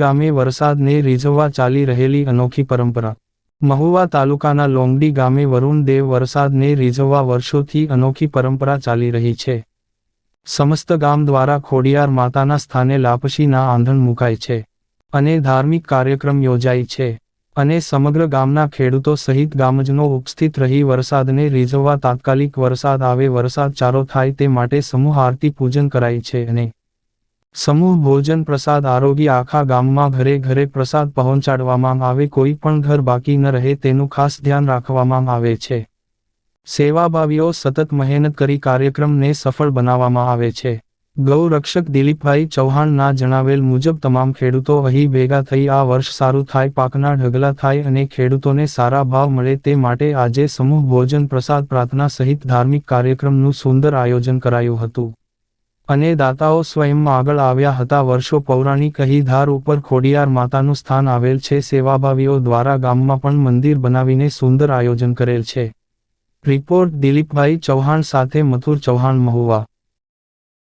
ગામે વરસાદને રીઝવવા ચાલી રહેલી અનોખી પરંપરા. મહુવા તાલુકાના લોંગડી ગામે વરુણ દેવ વરસાદને રીઝવવા વર્ષોથી અનોખી પરંપરા ચાલી રહી છે. સમસ્ત ગામ દ્વારા ખોડિયાર માતાના સ્થાને લાપસીના આંધણ મુકાય છે અને ધાર્મિક કાર્યક્રમ યોજાય છે અને સમગ્ર ગામના ખેડૂતો સહિત ગામજનો ઉપસ્થિત રહી વરસાદને રીઝવવા તાત્કાલિક વરસાદ આવે વરસાદ ચારો થાય તે માટે સમૂહ આરતી પૂજન કરાય છે અને સમૂહ ભોજન પ્રસાદ આરોગ્ય આખા ગામમાં ઘરે ઘરે પ્રસાદ પહોંચાડવામાં આવે, કોઈ પણ ઘર બાકી ન રહે તેનું ખાસ ધ્યાન રાખવામાં આવે છે. સેવાભાવીઓ સતત મહેનત કરી કાર્યક્રમને સફળ બનાવવામાં આવે છે. ગૌરક્ષક દિલીપભાઈ ચૌહાણના જણાવેલ મુજબ, તમામ ખેડૂતો અહીં ભેગા થઈ આ વર્ષ સારું થાય, પાકના ઢગલા થાય અને ખેડૂતોને સારા ભાવ મળે તે માટે આજે સમૂહ ભોજન પ્રસાદ પ્રાર્થના સહિત ધાર્મિક કાર્યક્રમનું સુંદર આયોજન કરાયું હતું. અને દાતાઓ સ્વયં આગળ આવ્યા હતા. વર્ષો પૌરાણિક અહીં ધાર ઉપર ખોડિયાર માતાનું સ્થાન આવેલ છે. સેવાભાવીઓ દ્વારા ગામમાં પણ મંદિર બનાવીને સુંદર આયોજન કરેલ છે. રિપોર્ટ દિલીપભાઈ ચૌહાણ સાથે મથુર ચૌહાણ મહુવા.